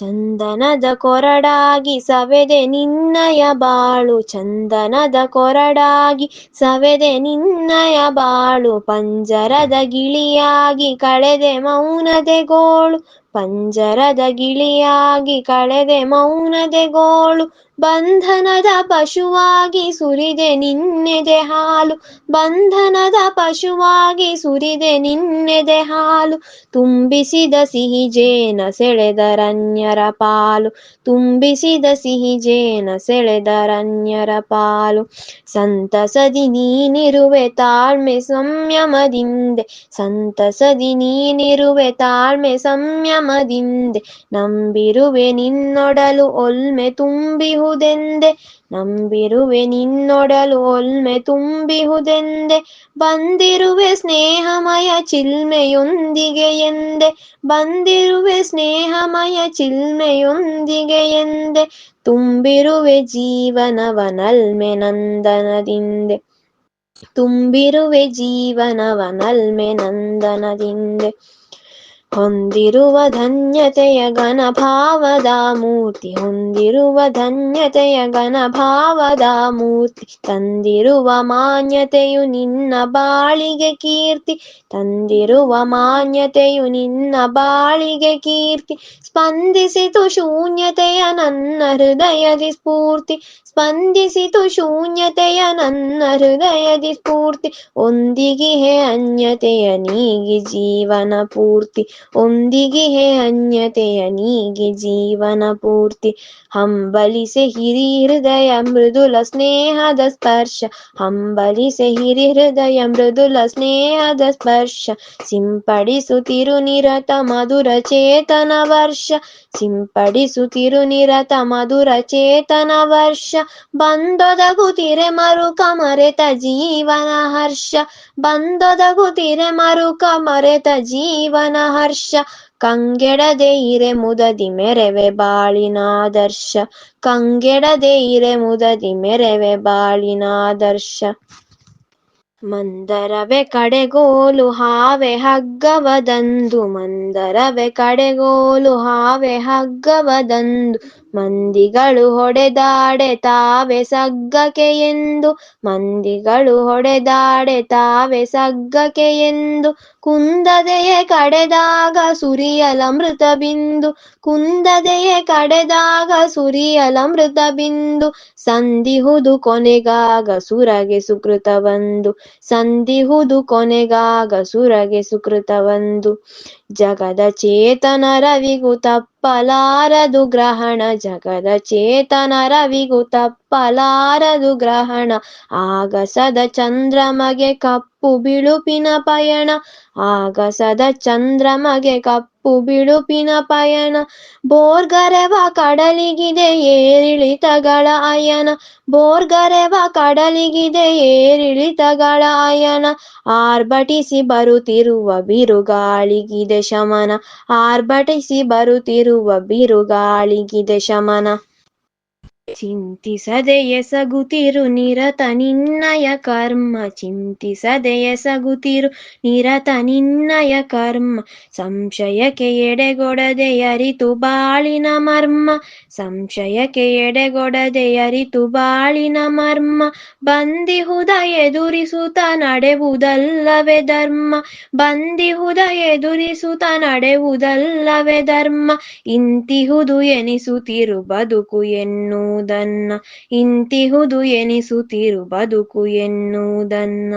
ಚಂದನದ ಕೊರಡಾಗಿ ಸವೆದೆ ನಿನ್ನಯ ಬಾಳು, ಚಂದನದ ಕೊರಡಾಗಿ ಸವೆದೆ ನಿನ್ನಯ ಬಾಳು, ಪಂಜರದ ಗಿಳಿಯಾಗಿ ಕಳೆದೆ ಮೌನದೆ ಗೋಳು. ಪಂಜರದ ಗಿಳಿಯಾಗಿ ಕಳೆದೆ ಮೌನದೆ ಗೋಳು, ಬಂಧನದ ಪಶುವಾಗಿ ಸುರಿದೆ ನಿನ್ನೆದೆ ಹಾಲು, ಬಂಧನದ ಪಶುವಾಗಿ ಸುರಿದೆ ನಿನ್ನೆದೆ ಹಾಲು, ತುಂಬಿಸಿದ ಸಿಹಿ ಜೇನ ಸೆಳೆದರನ್ಯರ ಪಾಲು, ತುಂಬಿಸಿದ ಸಿಹಿ ಜೇನ ಸೆಳೆದರನ್ಯರ ಪಾಲು, ಸಂತಸದಿ ನೀನಿರುವೆ ತಾಳ್ಮೆ ಸಂಯಮದಿಂದೆ, ಸಂತಸದಿ ನೀನಿರುವೆ ತಾಳ್ಮೆ ಸಂಯಮದಿಂದೆ ನಂಬಿರುವೆ ನಿನ್ನೊಡಲು ಒಲ್ಮೆ ತುಂಬಿಹುದೆಂದೆ ನಂಬಿರುವೆ ನಿನ್ನೊಡಲು ಒಲ್ಮೆ ತುಂಬಿಹುದೆಂದೆ ಬಂದಿರುವೆ ಸ್ನೇಹಮಯ ಚಿಲ್ಮೆಯೊಂದಿಗೆ ಎಂದೆ ಬಂದಿರುವೆ ಸ್ನೇಹಮಯ ಚಿಲ್ಮೆಯೊಂದಿಗೆ ಎಂದೆ ತುಂಬಿರುವೆ ಜೀವನವ ನಲ್ಮೆ ನಂದನದಿಂದೆ ತುಂಬಿರುವೆ ಜೀವನವ ನಲ್ಮೆ ನಂದನದಿಂದೆ ಹೊಂದಿರುವ ಧನ್ಯತೆಯ ಘನಭಾವದ ಮೂರ್ತಿ, ಹೊಂದಿರುವ ಧನ್ಯತೆಯ ಘನಭಾವದ ಮೂರ್ತಿ, ತಂದಿರುವ ಮಾನ್ಯತೆಯು ನಿನ್ನ ಬಾಳಿಗೆ ಕೀರ್ತಿ, ತಂದಿರುವ ಮಾನ್ಯತೆಯು ನಿನ್ನ ಬಾಳಿಗೆ ಕೀರ್ತಿ, ಸ್ಪಂದಿಸಿತು ಶೂನ್ಯತೆಯ ನನ್ನ ಹೃದಯದಿ ಸ್ಫೂರ್ತಿ, ಸ್ಪಂದಿಸಿತು ಶೂನ್ಯತೆಯ ನನ್ನ ಹೃದಯದಿ ಸ್ಫೂರ್ತಿ, ಒಂದಿಗಿಹೆ ಅನ್ಯತೆಯ ನೀಗಿ ಜೀವನ ಪೂರ್ತಿ. ಒಂದಿಗಿಹೆ ಅನ್ಯತೆಯ ನೀಗೆ ಜೀವನ ಪೂರ್ತಿ ಹಂಬಲಿಸೆ ಹಿರಿ ಹೃದಯ ಮೃದುಲ ಸ್ನೇಹದ ಸ್ಪರ್ಶ ಹಂಬಲಿಸೆ ಹಿರಿ ಹೃದಯ ಮೃದುಲ ಸ್ನೇಹದ ಸ್ಪರ್ಶ ಸಿಂಪಡಿಸುತ್ತಿರು ನಿರತ ಮಧುರ ಚೇತನ ವರ್ಷ ಸಿಂಪಡಿಸುತ್ತಿರು ನಿರತ ಮಧುರ ಚೇತನ ವರ್ಷ ಬಂದೊದಗುತ್ತಿರೆ ಮರುಕ ಮರೆತ ಜೀವನ ಹರ್ಷ ಬಂದೊದಗುತ್ತಿರೆ ಮರುಕ ಮರೆತ ಜೀವನ ಹರ್ಷ ಕಂಗೆಡದೆ ಇರೆ ಮುದದಿ ಮೆರೆವೆ ಬಾಳಿನಾದರ್ಶ ಕಂಗೆಡದೆ ಇರೆ ಮುದದಿ ಮೆರೆವೆ ಬಾಳಿನಾದರ್ಶ. ಮಂದರವೆ ಕಡೆಗೋಲು ಹಾವೆ ಹಗ್ಗವದಂದು, ಮಂದರವೆ ಕಡೆಗೋಲು ಹಾವೆ ಹಗ್ಗವದಂದು, ಮಂದಿಗಳು ಹೊಡೆದಾಡೆ ತಾವೆ ಸಗ್ಗಕೆ ಎಂದು, ಮಂದಿಗಳು ಹೊಡೆದಾಡೆ ತಾವೆ ಸಗ್ಗಕೆ ಎಂದು, ಕುಂದದೆಯೇ ಕಡೆದಾಗ ಸುರಿಯಲಮೃತ ಬಿಂದು, ಕುಂದದೆಯೇ ಕಡೆದಾಗ ಸುರಿಯಲಮೃತ ಬಿಂದು, ಸಂದಿಹುದು ಕೊನೆಗಾಗ ಸುರಗೆ ಸುಕೃತವಂದು ಸಂದಿಹುದು ಕೊನೆಗಾಗ ಸುರಗೆ ಸುಕೃತವಂದು. ಜಗದ ಚೇತನ ರವಿಗೂ ತಪ್ಪಲಾರದು ಗ್ರಹಣ ಜಗದ ಚೇತನ ರವಿಗು ತಪ್ಪಲಾರದು ಗ್ರಹಣ. ಆಗಸದ ಚಂದ್ರಮಗೆ ಕಪ್ಪು ಬಿಳುಪಿನ ಪಯಣ. ಆಗಸದ ಚಂದ್ರಮಗೆ ಕಪ್ಪು ಬಿಳುಪಿನ ಪಯಣ. ಬೋರ್ಗರೆವ ಕಡಲಿಗಿದೆ ಏರಿಳಿತಗಳ ಅಯನ. ಬೋರ್ಗರೆವ ಕಡಲಿಗಿದೆ ಏರಿಳಿತಗಳ ಅಯನ. ಆರ್ಭಟಿಸಿ ಬರುತ್ತಿರುವ ಬಿರುಗಾಳಿಗಿದೆ ಶಮನ. ಆರ್ಭಟಿಸಿ ಬರುತ್ತಿರುವ ಬಿರುಗಾಳಿಗಿದೆ ಶಮನ. ಚಿಂತಿಸದೆ ಎಸಗುತ್ತಿರು, ನಿರತ ನಿನ್ನಯ ಕರ್ಮ. ಚಿಂತಿಸದೆ ಎಸಗುತ್ತಿರು, ನಿರತ ನಿನ್ನಯ ಕರ್ಮ. ಸಂಶಯಕ್ಕೆ ಎಡೆಗೊಡದೆ ಅರಿತು ಬಾಳಿನ ಮರ್ಮ. ಸಂಶಯಕ್ಕೆ ಎಡೆಗೊಡದೆ ಅರಿತು ಬಾಳಿನ ಮರ್ಮ. ಬಂದಿಹುದ ಎದುರಿಸುತ್ತ ನಡೆವುದಲ್ಲವೇ ಧರ್ಮ. ಬಂದಿಹುದ ಎದುರಿಸುತ್ತ ನಡೆವುದಲ್ಲವೇ ಧರ್ಮ. ಇಂತಿಹುದು ಎನಿಸುತ್ತಿರು ಬದುಕು ಎನ್ನುವುದನ್ನ ಇಂತಿಹುದು ಎನಿಸುತ್ತಿರು ಬದುಕು ಎನ್ನುವುದನ್ನ.